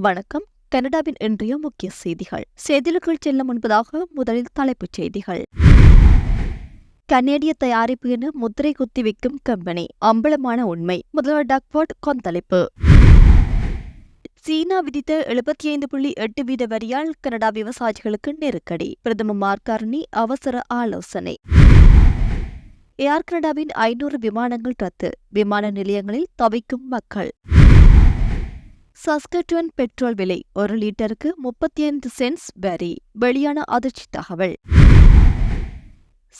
வணக்கம். கனடாவின் இன்றைய முக்கிய செய்திகள். செய்திகளுக்குள் செல்ல முன்பதாக முதலில் தலைப்புச் செய்திகள். கனேடிய தயாரிப்பு என முத்திரை குத்தி விற்கும் கம்பெனி. அம்பலமான உண்மை. முதல்வர் டக்வர்ட் கொந்தளிப்பு. சீனா விதித்த எழுபத்தி ஐந்து புள்ளி எட்டு வீத வரியால் கனடா விவசாயிகளுக்கு நெருக்கடி. பிரதமர் மார்கார்னி அவசர ஆலோசனை. ஏர் கனடாவின் ஐநூறு விமானங்கள் ரத்து. விமான நிலையங்களில் தவிக்கும் மக்கள். சஸ்கட்வன் பெட்ரோல் விலை ஒரு லிட்டருக்கு முப்பத்தி ஐந்து சென்ட்ஸ் வரி. வெளியான அதிர்ச்சி தகவல்.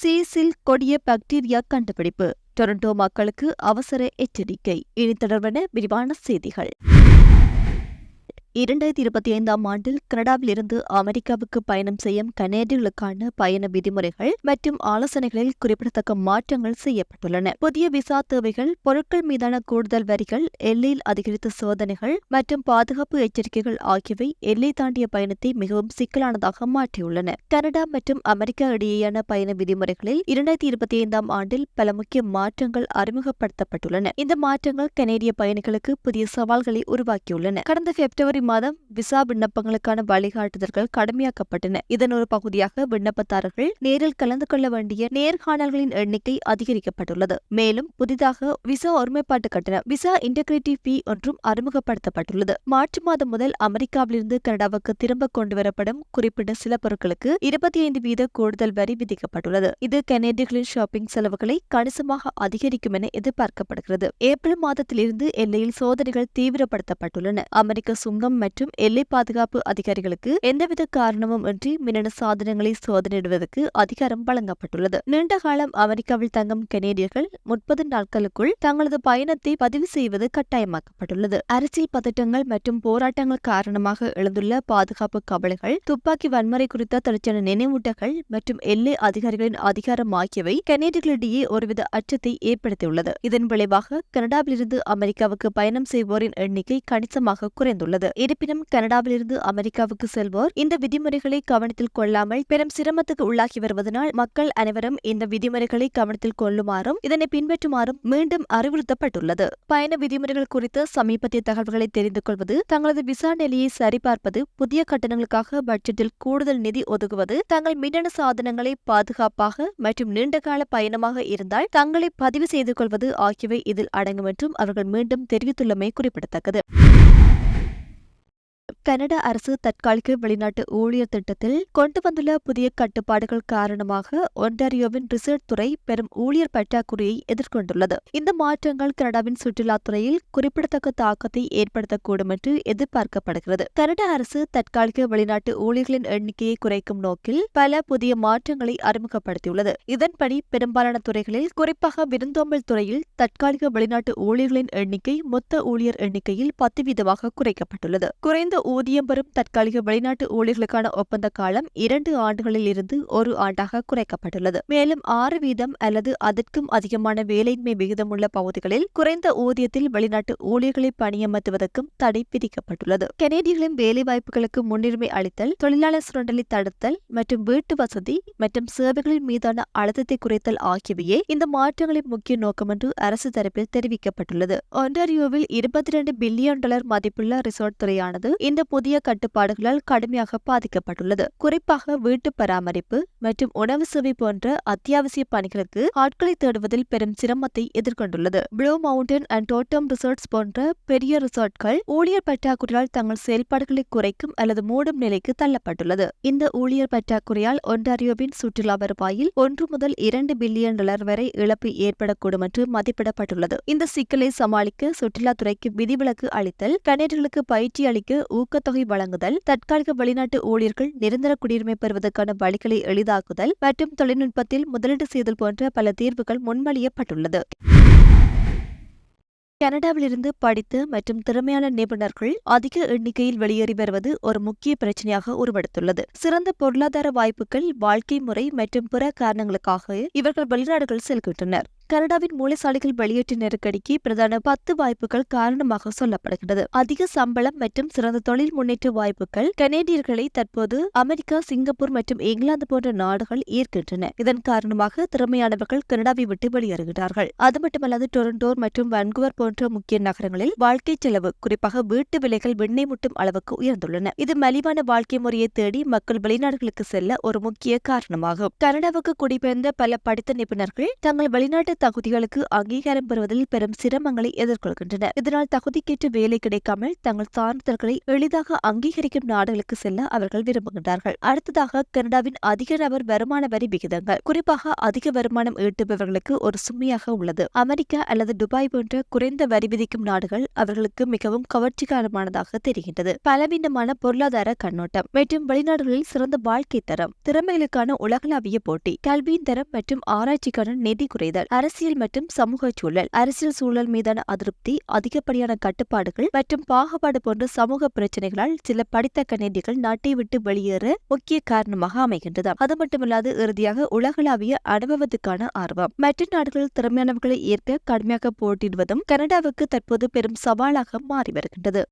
சீசில் கொடிய பாக்டீரியா கண்டுபிடிப்பு. டொரண்டோ மக்களுக்கு அவசர எச்சரிக்கை. இனி தொடர்பான விரிவான செய்திகள். இரண்டாயிரத்தி இருபத்தி ஐந்தாம் ஆண்டில் கனடாவிலிருந்து அமெரிக்காவுக்கு பயணம் செய்யும் கனேடியர்களுக்கான பயண விதிமுறைகள் மற்றும் ஆலோசனைகளில் குறிப்பிடத்தக்க மாற்றங்கள் செய்யப்பட்டுள்ளன. புதிய விசா தேவைகள் பொருட்கள் மீதான கூடுதல் வரிகள் எல்லையில் அதிகரித்த சோதனைகள் மற்றும் பாதுகாப்பு எச்சரிக்கைகள் ஆகியவை எல்லை தாண்டிய பயணத்தை மிகவும் சிக்கலானதாக மாற்றியுள்ளன. கனடா மற்றும் அமெரிக்கா இடையேயான பயண விதிமுறைகளில் இரண்டாயிரத்தி இருபத்தி ஐந்தாம் ஆண்டில் பல முக்கிய மாற்றங்கள் அறிமுகப்படுத்தப்பட்டுள்ளன. இந்த மாற்றங்கள் கனேடிய பயணிகளுக்கு புதிய சவால்களை உருவாக்கியுள்ளன. கடந்த பிப்ரவரி மாதம் விசா விண்ணப்பங்களுக்கான வழிகாட்டுதல்கள் கடுமையாக்கப்பட்டன. இதன் ஒரு பகுதியாக விண்ணப்பதாரர்கள் நேரில் கலந்து கொள்ள வேண்டிய நேர்காணல்களின் எண்ணிக்கை அதிகரிக்கப்பட்டுள்ளது. மேலும் புதிதாக விசா ஒருமைப்பாட்டு கட்டணம் விசா இன்டெகிரிட்டி ஃபீ ஒன்றும் அறிமுகப்படுத்தப்பட்டுள்ளது. மார்ச் மாதம் முதல் அமெரிக்காவிலிருந்து கனடாவுக்கு திரும்ப கொண்டுவரப்படும் குறிப்பிட்ட சில பொருட்களுக்கு இருபத்தி ஐந்து வீத கூடுதல் வரி விதிக்கப்பட்டுள்ளது. இது கனேடியர்களின் ஷாப்பிங் செலவுகளை கணிசமாக அதிகரிக்கும் என எதிர்பார்க்கப்படுகிறது. ஏப்ரல் மாதத்திலிருந்து எல்லையில் சோதனைகள் தீவிரப்படுத்தப்பட்டுள்ளன. அமெரிக்க சுங்கம் மற்றும் எல்லை பாதுகாப்பு அதிகாரிகளுக்கு எந்தவித காரணமும் இன்றி மின்னணு சாதனங்களை சோதனையிடுவதற்கு அதிகாரம் வழங்கப்பட்டுள்ளது. நீண்ட காலம் அமெரிக்காவில் தங்கும் கனேடியர்கள் முப்பது நாட்களுக்குள் தங்களது பயணத்தை பதிவு செய்வது கட்டாயமாக்கப்பட்டுள்ளது. அரசியல் பதட்டங்கள் மற்றும் போராட்டங்கள் காரணமாக எழுந்துள்ள பாதுகாப்பு கவலைகள் துப்பாக்கி வன்முறை குறித்த தொடர்ச்சியான நினைவூட்டங்கள் மற்றும் எல்லை அதிகாரிகளின் அதிகாரம் ஆகியவை கனேடியர்களிடையே ஒருவித அச்சத்தை ஏற்படுத்தியுள்ளது. இதன் விளைவாக கனடாவிலிருந்து அமெரிக்காவுக்கு பயணம் செய்வோரின் எண்ணிக்கை கணிசமாக குறைந்துள்ளது. இருப்பினும் கனடாவிலிருந்து அமெரிக்காவுக்கு செல்வோர் இந்த விதிமுறைகளை கவனத்தில் கொள்ளாமல் பெரும் சிரமத்துக்கு உள்ளாகி வருவதனால் மக்கள் அனைவரும் இந்த விதிமுறைகளை கவனத்தில் கொள்ளுமாறும் இதனை பின்பற்றுமாறும் மீண்டும் அறிவுறுத்தப்பட்டுள்ளது. பயண விதிமுறைகள் குறித்த சமீபத்திய தகவல்களை தெரிந்து கொள்வது தங்களது விசா நிலையை சரிபார்ப்பது புதிய கட்டணங்களுக்காக பட்ஜெட்டில் கூடுதல் நிதி ஒதுக்குவது தங்கள் மின்னணு சாதனங்களை பாதுகாப்பாக மற்றும் நீண்டகால பயணமாக இருந்தால் தங்களை பதிவு செய்து கொள்வது ஆகியவை இதில் அடங்கும் என்றும் அவர்கள் மீண்டும் தெரிவித்துள்ளமை குறிப்பிடத்தக்கது. கனடா அரசு தற்காலிக வெளிநாட்டு ஊழியர் திட்டத்தில் கொண்டு வந்துள்ள புதிய கட்டுப்பாடுகள் காரணமாக ஒன்டாரியோவின் ரிசர்ட் துறை பெரும் ஊழியர் பற்றாக்குறையை எதிர்கொண்டுள்ளது. இந்த மாற்றங்கள் கனடாவின் சுற்றுலாத்துறையில் குறிப்பிடத்தக்க தாக்கத்தை ஏற்படுத்தக்கூடும் என்று எதிர்பார்க்கப்படுகிறது. கனடா அரசு தற்காலிக வெளிநாட்டு ஊழியர்களின் எண்ணிக்கையை குறைக்கும் நோக்கில் பல புதிய மாற்றங்களை அறிமுகப்படுத்தியுள்ளது. இதன்படி பெரும்பாலான துறைகளில் குறிப்பாக விருந்தோம்பல் துறையில் தற்காலிக வெளிநாட்டு ஊழியர்களின் எண்ணிக்கை மொத்த ஊழியர் எண்ணிக்கையில் பத்து வீதமாக குறைக்கப்பட்டுள்ளது. குறைந்த ஊதியம் பெறும் தற்காலிக வெளிநாட்டு ஊழியர்களுக்கான ஒப்பந்த காலம் இரண்டு ஆண்டுகளில் இருந்து ஒரு ஆண்டாக குறைக்கப்பட்டுள்ளது. மேலும் ஆறு வீதம் அல்லது அதற்கும் அதிகமான வேலையின்மை விகிதம் உள்ள பகுதிகளில் குறைந்த ஊதியத்தில் வெளிநாட்டு ஊழியர்களை பணியமர்த்துவதற்கும் தடை விதிக்கப்பட்டுள்ளது. கனேடியர்களின் வேலைவாய்ப்புகளுக்கு முன்னுரிமை அளித்தல் தொழிலாளர் சுரண்டலை தடுத்தல் மற்றும் வீட்டு வசதி மற்றும் சேவைகளின் மீதான அழுத்தத்தை குறைத்தல் ஆகியவையே இந்த மாற்றங்களின் முக்கிய நோக்கம் என்று அரசு தரப்பில் தெரிவிக்கப்பட்டுள்ளது. ஒன்டாரியோவில் இருபத்தி இரண்டு பில்லியன் டாலர் மதிப்புள்ள ரிசார்ட் துறையானது இந்த புதிய கட்டுப்பாடுகளால் கடுமையாக பாதிக்கப்பட்டுள்ளது. குறிப்பாக வீட்டு பராமரிப்பு மற்றும் உணவு சுவை போன்ற அத்தியாவசிய பணிகளுக்கு ஆட்களை தேடுவதில் பெரும் சிரமத்தை எதிர்கொண்டுள்ளது. Blue Mountain and Totem resorts போன்ற பெரிய ரிசார்ட்கள் ஊழியர் பற்றாக்குறையால் தங்கள் செயல்பாடுகளை குறைக்கும் அல்லது மூடும் நிலைக்கு தள்ளப்பட்டுள்ளது. இந்த ஊழியர் பற்றாக்குறையால் ஒன்டாரியோவின் சுற்றுலா வருவாயில் ஒன்று முதல் இரண்டு பில்லியன் டாலர் வரை இழப்பு ஏற்படக்கூடும் என்று மதிப்பிடப்பட்டுள்ளது. இந்த சிக்கலை சமாளிக்க சுற்றுலாத்துறைக்கு விதிவிலக்கு அளித்தல் கனேடியர்களுக்கு பயிற்சி அளிக்க ஊக்கத்தொகை வழங்குதல் தற்காலிக வெளிநாட்டு ஊழியர்கள் நிரந்தர குடியுரிமை பெறுவதற்கான வழிகளை எளிதாக்குதல் மற்றும் தொழில்நுட்பத்தில் முதலீடு செய்தல் போன்ற பல தீர்வுகள் முன்மொழியப்பட்டுள்ளது. கனடாவிலிருந்து படித்த மற்றும் திறமையான நிபுணர்கள் அதிக எண்ணிக்கையில் வெளியேறி வருவது ஒரு முக்கிய பிரச்சனையாக உருவெடுத்துள்ளது. சிறந்த பொருளாதார வாய்ப்புகள் வாழ்க்கை முறை மற்றும் பிற காரணங்களுக்காக இவர்கள் வெளிநாடுகள் செல்கின்றனர். கனடாவின் மூளைசாலைகள் வெளியேற்ற நெருக்கடிக்கு பிரதான பத்து வாய்ப்புகள் காரணமாக சொல்லப்படுகிறது அதிக சம்பளம் மற்றும் சிறந்த தொழில் முன்னேற்ற வாய்ப்புகள் கனேடியர்களை தற்போது அமெரிக்கா சிங்கப்பூர் மற்றும் இங்கிலாந்து போன்ற நாடுகள் ஈர்க்கின்றன. இதன் காரணமாக திறமையானவர்கள் கனடாவை விட்டு வெளியேறுகிறார்கள். அது மட்டுமல்லாது டொரண்டோர் மற்றும் வன்குவர் போன்ற முக்கிய நகரங்களில் வாழ்க்கை செலவு குறிப்பாக வீட்டு விலைகள் விண்ணை முட்டும் அளவுக்கு உயர்ந்துள்ளன. இது மலிவான வாழ்க்கை முறையை தேடி மக்கள் வெளிநாடுகளுக்கு செல்ல ஒரு முக்கிய காரணமாகும். கனடாவுக்கு குடிபெயர்ந்த பல படித்த நிபுணர்கள் தங்கள் வெளிநாட்டு தகுதிகளுக்கு அங்கீகாரம் பெறுவதில் பெரும் சிரமங்களை எதிர்கொள்கின்றனர் இதனால் தகுதிக்கேற்ற வேலை கிடைக்காமல் தங்கள் சான்றிதழ்களை எளிதாக அங்கீகரிக்கும் நாடுகளுக்கு செல்ல அவர்கள் விரும்புகின்றார்கள். அடுத்ததாக கனடாவின் அதிக நபர் வருமான வரி விகிதங்கள். குறிப்பாக அதிக வருமானம் ஈட்டுபவர்களுக்கு ஒரு சுமையாக உள்ளது. அமெரிக்கா அல்லது துபாய் போன்ற குறைந்த வரி விதிக்கும் நாடுகள் அவர்களுக்கு மிகவும் கவர்ச்சிகரமானதாக தெரிகின்றது. பலவீனமான பொருளாதார கண்ணோட்டம் மற்றும் வெளிநாடுகளில் சிறந்த வாழ்க்கை தரம் திறமைகளுக்கான உலகளாவிய போட்டி கல்வியின் தரம் மற்றும் ஆராய்ச்சிக்கான நிதி குறைதல் அரசு அரசியல் மற்றும் சமூக சூழல் அரசியல் சூழல் மீதான அதிருப்தி அதிகப்படியான கட்டுப்பாடுகள் மற்றும் பாகுபாடு போன்ற சமூக பிரச்சனைகளால் சில படித்த கனேடிகள் நாட்டை விட்டு வெளியேற முக்கிய காரணமாக அமைகின்றது அது மட்டுமல்லாது இறுதியாக உலகளாவிய அனுபவத்துக்கான ஆர்வம். மற்ற நாடுகளில் திறமையானவர்களை ஏற்க கடுமையாக போட்டியிடுவதும் கனடாவுக்கு தற்போது பெரும் சவாலாக மாறி வருகின்றது.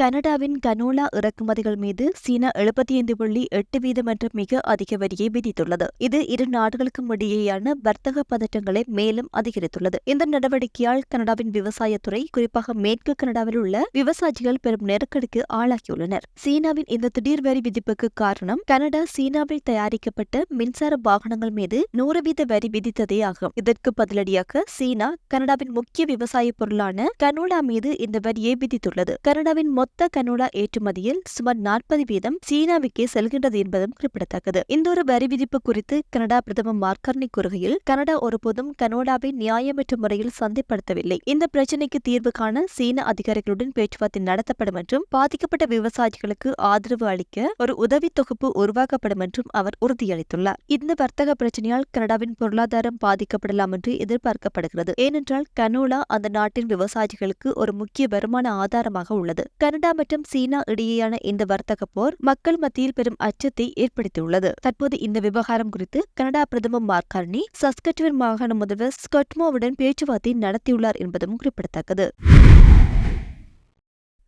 கனடாவின் கனோலா இறக்குமதிகள் மீது சீனா எழுபத்தி ஐந்து புள்ளி எட்டு வீதம் என்ற மிக அதிக வரியை விதித்துள்ளது. இது இரு நாடுகளுக்கும் இடையேயான வர்த்தக பதட்டங்களை மேலும் அதிகரித்துள்ளது. இந்த நடவடிக்கையால் கனடாவின் விவசாயத்துறை குறிப்பாக மேற்கு கனடாவில் உள்ள விவசாயிகள் பெரும் நெருக்கடிக்கு ஆளாகியுள்ளனர். சீனாவின் இந்த திடீர் வரி விதிப்புக்கு காரணம் கனடா சீனாவில் தயாரிக்கப்பட்ட மின்சார வாகனங்கள் மீது நூறு வீத வரி விதித்ததே ஆகும். இதற்கு பதிலடியாக சீனா கனடாவின் முக்கிய விவசாய பொருளான கனோலா மீது இந்த வரியை விதித்துள்ளது. கனடாவின் மொத்த கனோலா ஏற்றுமதியில் சுமார் நாற்பது வீதம் சீனாவுக்கே செல்கின்றது என்பதும் குறிப்பிடத்தக்கது. இந்த ஒரு வரி விதிப்பு குறித்து கனடா பிரதமர் மார்கர்னி கூறுகையில் கனடா ஒருபோதும் கனோடாவை நியாயமற்ற முறையில் சந்தைப்படுத்தவில்லை. இந்த பிரச்சினைக்கு தீர்வு காண சீன அதிகாரிகளுடன் பேச்சுவார்த்தை நடத்தப்படும் என்றும் பாதிக்கப்பட்ட விவசாயிகளுக்கு ஆதரவு அளிக்க ஒரு உதவி தொகுப்பு உருவாக்கப்படும் என்றும் அவர் உறுதியளித்துள்ளார். இந்த வர்த்தக பிரச்சனையால் கனடாவின் பொருளாதாரம் பாதிக்கப்படலாம் என்று எதிர்பார்க்கப்படுகிறது. ஏனென்றால் கனோலா அந்த நாட்டின் விவசாயிகளுக்கு ஒரு முக்கிய வருமான ஆதாரமாக உள்ளது. கனடா மற்றும் சீனா இடையேயான இந்த வர்த்தக போர் மக்கள் மத்தியில் பெரும் அச்சத்தை ஏற்படுத்தியுள்ளது. தற்போது இந்த விவகாரம் குறித்து கனடா பிரதமர் மார்கார்னி சஸ்கட்வன் மாகாண முதல்வர் ஸ்கொட்மோவுடன் பேச்சுவார்த்தை நடத்தியுள்ளார் என்பதும் குறிப்பிடத்தக்கது.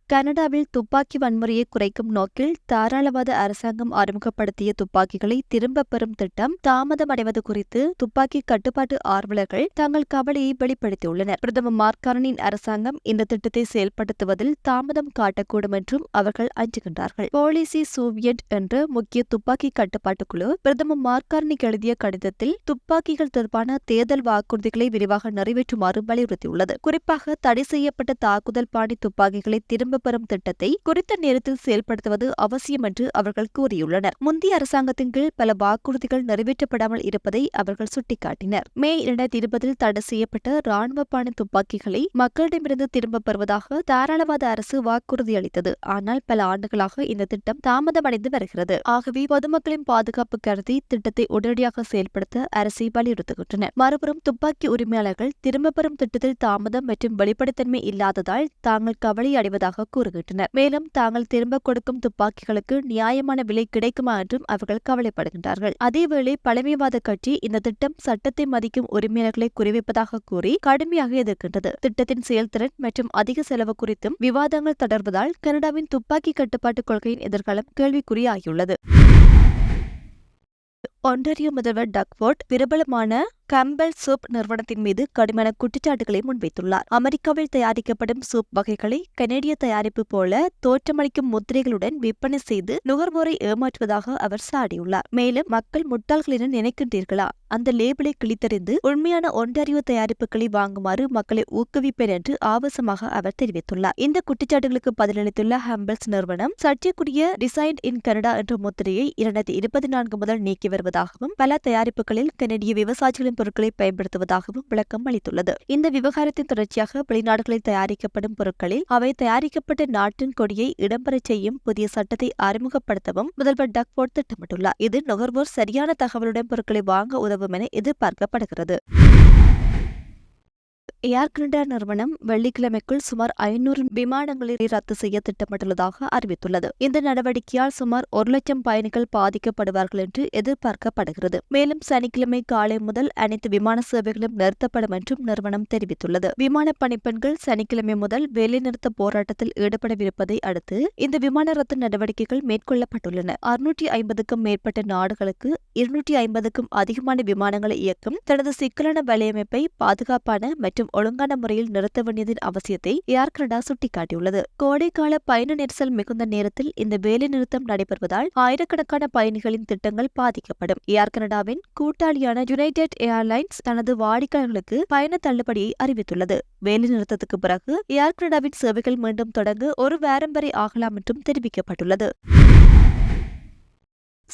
கனடாவில் துப்பாக்கி வன்முறையை குறைக்கும் நோக்கில் தாராளவாத அரசாங்கம் அறிமுகப்படுத்திய துப்பாக்கிகளை திரும்பப் பெறும் திட்டம் தாமதமடைவது குறித்து துப்பாக்கி கட்டுப்பாட்டு ஆர்வலர்கள் தங்கள் கவலையை வெளிப்படுத்தியுள்ளனர். பிரதமர் மார்காரனின் அரசாங்கம் இந்த திட்டத்தை செயல்படுத்துவதில் தாமதம் காட்டக்கூடும் என்றும் அவர்கள் அஞ்சுகின்றார்கள். போலிசி சோவியட் என்ற முக்கிய துப்பாக்கி கட்டுப்பாட்டு குழு பிரதமர் மார்காரனிக்கு எழுதிய கடிதத்தில் துப்பாக்கிகள் தொடர்பான தேர்தல் வாக்குறுதிகளை விரிவாக நிறைவேற்றுமாறு வலியுறுத்தியுள்ளது. குறிப்பாக தடை செய்யப்பட்ட தாக்குதல் பாணி துப்பாக்கிகளை திரும்ப பெறும் திட்டத்தை குறித்த நேரத்தில் செயல்படுத்துவது அவசியம் என்று அவர்கள் கூறியுள்ளனர். முந்தைய அரசாங்கத்தின் கீழ் பல வாக்குறுதிகள் நிறைவேற்றப்படாமல் இருப்பதை அவர்கள் சுட்டிக்காட்டினர். மே இரண்டாயிரத்தி இருபதில் தடை செய்யப்பட்ட ராணுவ பாணி துப்பாக்கிகளை மக்களிடமிருந்து திரும்பப் பெறுவதாக தாராளவாத அரசு வாக்குறுதி அளித்தது. ஆனால் பல ஆண்டுகளாக இந்த திட்டம் தாமதமடைந்து வருகிறது. ஆகவே பொதுமக்களின் பாதுகாப்பு கருதி திட்டத்தை உடனடியாக செயல்படுத்த அரசை வலியுறுத்துகின்றனர். மறுபுறம் துப்பாக்கி உரிமையாளர்கள் திரும்பப் பெறும் திட்டத்தில் தாமதம் மற்றும் வெளிப்படைத்தன்மை இல்லாததால் தாங்கள் கவலை அடைவதாக கூறுகின்றனர். மேலும் தாங்கள் திரும்ப கொடுக்கும் துப்பாக்கிகளுக்கு நியாயமான விலை கிடைக்குமா என்றும் அவர்கள் கவலைப்படுகின்றார்கள். அதேவேளை பழமைவாத கட்சி இந்த திட்டம் சட்டத்தை மதிக்கும் உரிமையாளர்களை குறிவைப்பதாக கூறி கடுமையாக எதிர்க்கின்றது. திட்டத்தின் செயல்திறன் மற்றும் அதிக செலவு குறித்தும் விவாதங்கள் தொடர்வதால் கனடாவின் துப்பாக்கி கட்டுப்பாட்டு கொள்கையின் எதிர்காலம் கேள்விக்குறியாகியுள்ளது. ஒன்டாரியோ முதல்வர் டக்வோர்ட் பிரபலமான கம்பல் சூப் நிறுவனத்தின் மீது கடுமையான குற்றச்சாட்டுகளை முன்வைத்துள்ளார். அமெரிக்காவில் தயாரிக்கப்படும் சூப் வகைகளை கனேடிய தயாரிப்பு போல தோற்றமளிக்கும் முத்திரைகளுடன் விற்பனை செய்து நுகர்வோரை ஏமாற்றுவதாக அவர் சாடியுள்ளார். மேலும் மக்கள் முட்டாள்கள் என நினைக்கின்றீர்களா? அந்த லேபிளை கிழித்தறிந்து உண்மையான ஒன்றறிவு தயாரிப்புகளை வாங்குமாறு மக்களை ஊக்குவிப்பேன் என்று ஆபாசமாக அவர் தெரிவித்துள்ளார். இந்த குற்றச்சாட்டுகளுக்கு பதிலளித்துள்ள ஹம்பல்ஸ் நிறுவனம் சர்ச்சைக்குரிய டிசைன் இன் கனடா என்ற முத்திரையை இரண்டாயிரத்தி இருபத்தி நான்கு முதல் நீக்கி வருவதாகவும் பல தயாரிப்புகளில் கனடிய விவசாயிகளின் பொருட்களை பயன்படுத்துவதாகவும் விளக்கம் அளித்துள்ளது. இந்த விவகாரத்தின் தொடர்ச்சியாக வெளிநாடுகளில் தயாரிக்கப்படும் பொருட்களில் அவை தயாரிக்கப்பட்ட நாட்டின் கொடியை இடம்பெறச் செய்யும் புதிய சட்டத்தை அறிமுகப்படுத்தவும் முதல்வர் டக்போர்ட் திட்டமிட்டுள்ளார். இது நுகர்வோர் சரியான தகவலுடன் பொருட்களை வாங்க உதவும் என எதிர்பார்க்கப்படுகிறது. ஏர் கனடா நிறுவனம் வெள்ளிக்கிழமைக்குள் சுமார் ஐநூறு விமானங்களை ரத்து செய்ய திட்டமிட்டுள்ளதாக அறிவித்துள்ளது. இந்த நடவடிக்கையால் சுமார் ஒரு லட்சம் பயணிகள் பாதிக்கப்படுவார்கள் என்று எதிர்பார்க்கப்படுகிறது. மேலும் சனிக்கிழமை காலை முதல் அனைத்து விமான சேவைகளும் நிறுத்தப்படும் என்றும் நிறுவனம் தெரிவித்துள்ளது. விமான பணிப்பெண்கள் சனிக்கிழமை முதல் வேலைநிறுத்த போராட்டத்தில் ஈடுபடவிருப்பதை அடுத்து இந்த விமான ரத்து நடவடிக்கைகள் மேற்கொள்ளப்பட்டுள்ளன. அறுநூற்றி ஐம்பதுக்கும் மேற்பட்ட நாடுகளுக்கு இருநூற்றி ஐம்பதுக்கும் அதிகமான விமானங்களை இயக்கும் தனது சிக்கலான வலையமைப்பை பாதுகாப்பான மற்றும் ஒழுங்கான முறையில் நிறுத்த வேண்டியதன் அவசியத்தை ஏர் கனடா சுட்டிக்காட்டியுள்ளது. கோடைக்கால பயண நெரிசல் மிகுந்த நேரத்தில் இந்த வேலை நிறுத்தம் நடைபெறுவதால் ஆயிரக்கணக்கான பயணிகளின் திட்டங்கள் பாதிக்கப்படும். ஏர் கனடாவின் கூட்டாளியான யுனைடெட் ஏர்லைன்ஸ் தனது வாடிக்கையாளர்களுக்கு பயண தள்ளுபடியை அறிவித்துள்ளது. வேலை நிறுத்தத்துக்கு பிறகு ஏர் கனடாவின் சேவைகள் மீண்டும் தொடங்க ஒரு வாரம் வரை ஆகலாம் என்றும் தெரிவிக்கப்பட்டுள்ளது.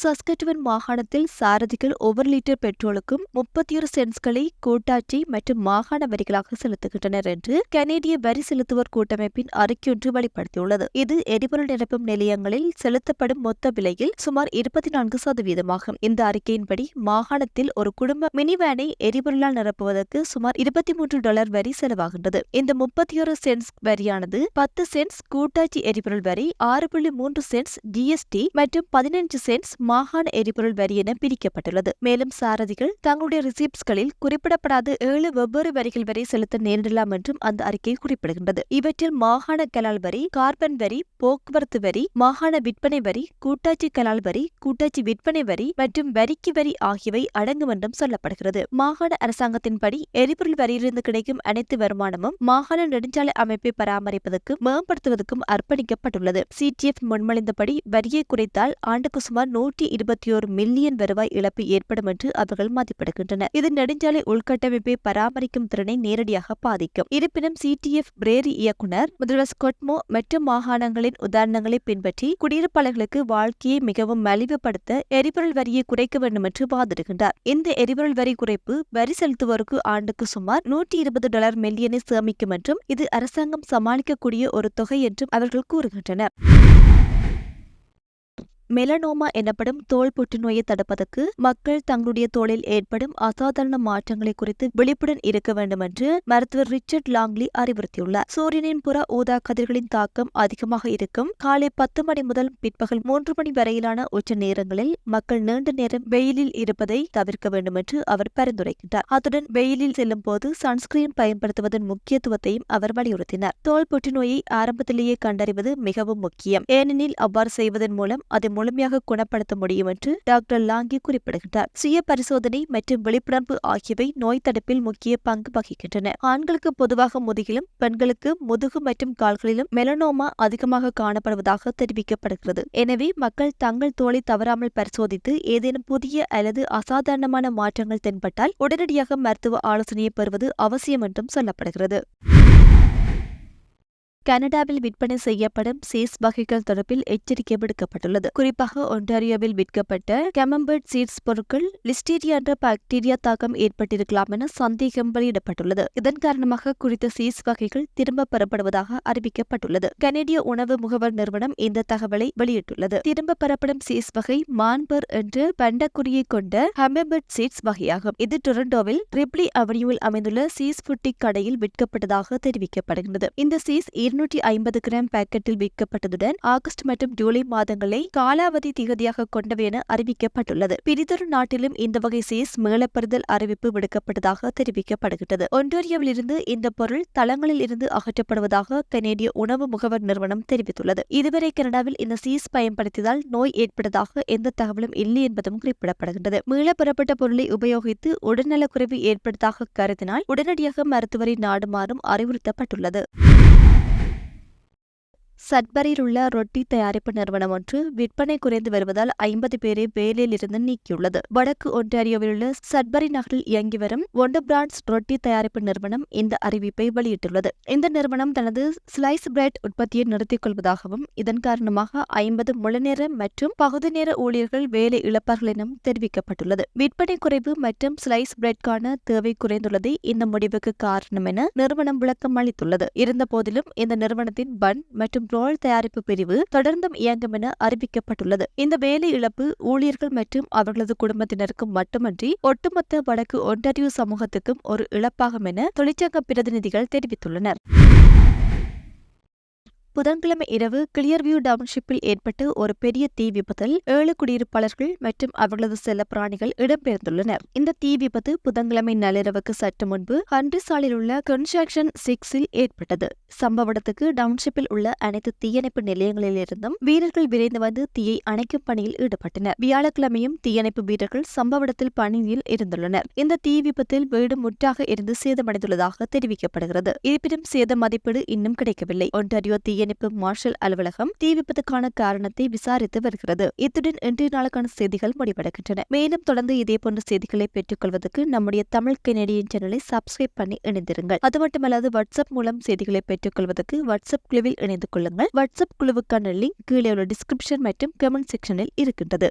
சஸ்கட்டுவன் மாகாணத்தில் சாரதிகள் ஒவ்வொரு லிட்டர் பெட்ரோலுக்கும் முப்பத்தி ஒரு சென்ட்ஸ்களை கூட்டாட்சி மற்றும் மாகாண வரிகளாக செலுத்துகின்றனர் என்று கனேடிய வரி செலுத்துவோர் கூட்டமைப்பின் அறிக்கையொன்று வெளிப்படுத்தியுள்ளது. இது எரிபொருள் நிரப்பும் நிலையங்களில் செலுத்தப்படும் மொத்த விலையில் சுமார் இருபத்தி நான்கு சதவீதமாகும். இந்த அறிக்கையின்படி மாகாணத்தில் ஒரு குடும்ப மினிவேனை எரிபொருளால் நிரப்புவதற்கு சுமார் இருபத்தி மூன்று டாலர் வரி செலவாகின்றது. இந்த முப்பத்தி ஒரு சென்ட்ஸ் வரியானது பத்து சென்ட்ஸ் கூட்டாட்சி எரிபொருள் வரி ஆறு புள்ளி மூன்று சென்ட்ஸ் ஜிஎஸ்டி மற்றும் பதினைஞ்சு சென்ட்ஸ் மாகாண எரிபொருள் வரி என பிரிக்கப்பட்டுள்ளது. மேலும் சாரதிகள் தங்களுடைய ரிசிப்ட்ஸ்களில் குறிப்பிடப்படாத ஏழு வெவ்வேறு வரிகள் வரை செலுத்த நேரிடலாம் என்றும் அந்த அறிக்கை குறிப்பிடுகின்றது. இவற்றில் மாகாண கலால் வரி கார்பன் வரி போக்குவரத்து வரி மாகாண விற்பனை வரி கூட்டாட்சி கலால் வரி கூட்டாட்சி விற்பனை வரி மற்றும் வரிக்கு வரி ஆகியவை அடங்கும் என்றும் சொல்லப்படுகிறது. மாகாண அரசாங்கத்தின்படி எரிபொருள் வரியிலிருந்து கிடைக்கும் அனைத்து வருமானமும் மாகாண நெடுஞ்சாலை அமைப்பை பராமரிப்பதற்கும் மேம்படுத்துவதற்கும் அர்ப்பணிக்கப்பட்டுள்ளது. சிடிஎஃப் முன்மொழிந்தபடி வரியை குறைத்தால் ஆண்டுக்கு சுமார் நூற்றி இருபத்தி ஒரு மில்லியன் வருவாய் இழப்பு ஏற்படும் என்று அவர்கள் மதிப்பிடுகின்றனர். இது நெடுஞ்சாலை உள்கட்டமைப்பை பராமரிக்கும் திறனை நேரடியாக பாதிக்கும். இருப்பினும் சிடிஎஃப் பிரேரி இயக்குனர் முதல்வர் ஸ்கொட்மோ மற்ற மாகாணங்களின் உதாரணங்களை பின்பற்றி குடியிருப்பாளர்களுக்கு வாழ்க்கையை மிகவும் மலிவுபடுத்த எரிபொருள் வரியை குறைக்க வேண்டும் என்று வாதிடுகின்றார். இந்த எரிபொருள் வரி குறைப்பு வரி செலுத்துவோருக்கு ஆண்டுக்கு சுமார் நூற்றி இருபது டாலர் மில்லியனை சேமிக்கும் என்றும் இது அரசாங்கம் சமாளிக்கக்கூடிய ஒரு தொகை என்றும் அவர்கள் கூறுகின்றனர். மெலனோமா எனப்படும் தோல் புற்றுநோயை தடுப்பதற்கு மக்கள் தங்களுடைய தோளில் ஏற்படும் அசாதாரண மாற்றங்களை குறித்து விழிப்புடன் இருக்க வேண்டும் என்று மருத்துவர் ரிச்சர்ட் லாங்லி அறிவுறுத்தியுள்ளார். சூரியனின் புற ஊதா கதிர்களின் தாக்கம் அதிகமாக இருக்கும். காலை பத்து மணி முதல் பிற்பகல் மூன்று மணி வரையிலான உச்ச நேரங்களில் மக்கள் நீண்ட நேரம் வெயிலில் இருப்பதை தவிர்க்க வேண்டும் என்று அவர் பரிந்துரைக்கின்றார். அத்துடன் வெயிலில் செல்லும் போது சன்ஸ்கிரீன் பயன்படுத்துவதன் முக்கியத்துவத்தையும் அவர் வலியுறுத்தினார். தோல் புற்றுநோயை ஆரம்பத்திலேயே கண்டறிவது மிகவும் முக்கியம். ஏனெனில் அவ்வாறு செய்வதன் மூலம் அது முழுமையாக குணப்படுத்த முடியும் என்று டாக்டர் லாங்கி குறிப்பிடுகின்றார். சுய பரிசோதனை மற்றும் விழிப்புணர்வு ஆகியவை நோய் தடுப்பில் முக்கிய பங்கு வகிக்கின்றன. ஆண்களுக்கு பொதுவாக முதுகிலும் பெண்களுக்கு முதுகு மற்றும் கால்களிலும் மெலனோமா அதிகமாக காணப்படுவதாக தெரிவிக்கப்படுகிறது. எனவே மக்கள் தங்கள் தோலை தவறாமல் பரிசோதித்து ஏதேனும் புதிய அல்லது அசாதாரணமான மாற்றங்கள் தென்பட்டால் உடனடியாக மருத்துவ ஆலோசனையை பெறுவது அவசியம் என்றும் சொல்லப்படுகிறது. கனடாவில் விற்பனை செய்யப்படும் சீஸ் வகைகள் தொடர்பில் எச்சரிக்கை விடுக்கப்பட்டுள்ளது. குறிப்பாக ஒன்டாரியோவில் விற்கப்பட்ட கெமம்பர்ட் சீட்ஸ் பொருட்கள் லிஸ்டீரியா என்ற பாக்டீரியா தாக்கம் ஏற்பட்டிருக்கலாம் என சந்தேகம் வெளியிடப்பட்டுள்ளது. இதன் காரணமாக குறித்த சீஸ் வகைகள் திரும்ப பெறப்படுவதாக அறிவிக்கப்பட்டுள்ளது. கனேடிய உணவு முகவர் நிறுவனம் இந்த தகவலை வெளியிட்டுள்ளது. திரும்ப பெறப்படும் சீஸ் வகை மான்பர் என்று பண்டக்குறியை கொண்ட ஹெமம்பர்ட் சீட்ஸ் வகையாகும். இது டொரண்டோவில் ரிப்ளி அவென்யூவில் அமைந்துள்ள சீஸ் புட்டிக் கடையில் விற்கப்பட்டதாக தெரிவிக்கப்படுகிறது இந்த சீஸ் இருநூற்றி ஐம்பது கிராம் பாக்கெட்டில் விற்கப்பட்டதுடன் ஆகஸ்ட் மற்றும் ஜூலை மாதங்களை காலாவதி திகதியாக கொண்டவை என அறிவிக்கப்பட்டுள்ளது. பிரிதொரு நாட்டிலும் இந்த வகை சீஸ் மீளப்பெறுதல் அறிவிப்பு விடுக்கப்பட்டதாக தெரிவிக்கப்படுகிறது ஒன்டோரியாவில் இருந்து இந்த பொருள் தளங்களில் இருந்து அகற்றப்படுவதாக கனேடிய உணவு முகவர் நிறுவனம் தெரிவித்துள்ளது. இதுவரை கனடாவில் இந்த சீஸ் பயன்படுத்தியதால் நோய் ஏற்பட்டதாக எந்த தகவலும் இல்லை என்பதும் குறிப்பிடப்படுகின்றது. மீளப்பெறப்பட்ட பொருளை உபயோகித்து உடல்நலக்குறைவு ஏற்பட்டதாக கருதினால் உடனடியாக மருத்துவரை நாடுமாறும் அறிவுறுத்தப்பட்டுள்ளது. சட்பரில் உள்ள ரொட்டி தயாரிப்பு நிறுவனம் ஒன்று விற்பனை குறைந்து வருவதால் ஐம்பது பேரை வேலையிலிருந்து நீக்கியுள்ளது. வடக்கு ஒன்டாரியோவில் உள்ள சட்பரி நகரில் இயங்கி வரும் ஒண்டு பிராண்ட்ஸ் ரொட்டி தயாரிப்பு நிறுவனம் இந்த அறிவிப்பை வெளியிட்டுள்ளது. இந்த நிறுவனம் தனது ஸ்லைஸ் பிரெட் உற்பத்தியை நிறுத்திக் கொள்வதாகவும் இதன் காரணமாக ஐம்பது முழுநேர மற்றும் பகுதி நேர ஊழியர்கள் வேலை இழப்பார்கள் எனவும் தெரிவிக்கப்பட்டுள்ளது. விற்பனை குறைவு மற்றும் ஸ்லைஸ் பிரெட்கான தேவை குறைந்துள்ளதே இந்த முடிவுக்கு காரணம் என நிறுவனம் விளக்கம் அளித்துள்ளது. இருந்தபோதிலும் இந்த நிறுவனத்தின் பன் மற்றும் ரோல் தயாரிப்பு பிரிவு தொடர்ந்தும் இயங்கும் என அறிவிக்கப்பட்டுள்ளது. இந்த வேலை இழப்பு ஊழியர்கள் மற்றும் அவர்களது குடும்பத்தினருக்கும் மட்டுமன்றி ஒட்டுமொத்த வடக்கு ஒன்டாரியோ சமூகத்துக்கும் ஒரு இழப்பாகும் என தொழிற்சங்க பிரதிநிதிகள் தெரிவித்துள்ளனர். புதன்கிழமை இரவு கிளியர்வியூ டவுன்ஷிப்பில் ஏற்பட்ட ஒரு பெரிய தீ விபத்தில் ஏழு குடியிருப்பாளர்கள் மற்றும் அவர்களது செல்ல பிராணிகள் இடம்பெயர்ந்துள்ளனர் இந்த தீ விபத்து புதன்கிழமை நள்ளிரவுக்கு சற்று முன்பு ஹன்றி சாலில் உள்ள கன்ஸ்ட்ரக்ஷன் சிக்ஸில் ஏற்பட்டது. சம்பவ இடத்துக்கு டவுன்ஷிப்பில் உள்ள அனைத்து தீயணைப்பு நிலையங்களிலிருந்தும் வீரர்கள் விரைந்து வந்து தீயை அணைக்கும் பணியில் ஈடுபட்டனர். வியாழக்கிழமையும் தீயணைப்பு வீரர்கள் சம்பவ இடத்தில் பணியில் இருந்துள்ளனர். இந்த தீ விபத்தில் வீடு முற்றாக இருந்து சேதமடைந்துள்ளதாக தெரிவிக்கப்படுகிறது. இருப்பினும் சேத மதிப்பீடு இன்னும் கிடைக்கவில்லை. ஒன்டாரியோ தீயணைப்பு மார்ஷல் அலுவலகம் தீ விபத்துக்கான காரணத்தை விசாரித்து வருகிறது. இத்துடன் இன்றைய நாளுக்கான செய்திகள் முடிவடைகின்றன. மேலும் தொடர்ந்து இதேபோன்ற செய்திகளை பெற்றுக் கொள்வதற்கு நம்முடைய தமிழ் கெனடியன் சேனலை சப்ஸ்கிரைப் பண்ணி இணைந்திருங்கள். அது மட்டுமல்லாது வாட்ஸ்அப் மூலம் செய்திகளை பெற்றுக் கொள்வதற்கு வாட்ஸ்அப் குழுவில் இணைந்து கொள்ளுங்கள். வாட்ஸ்அப் குழுவுக்கான லிங்க் கீழே உள்ள டிஸ்கிரிப்ஷன் மற்றும் கமெண்ட் செக்ஷனில் இருக்கின்றது.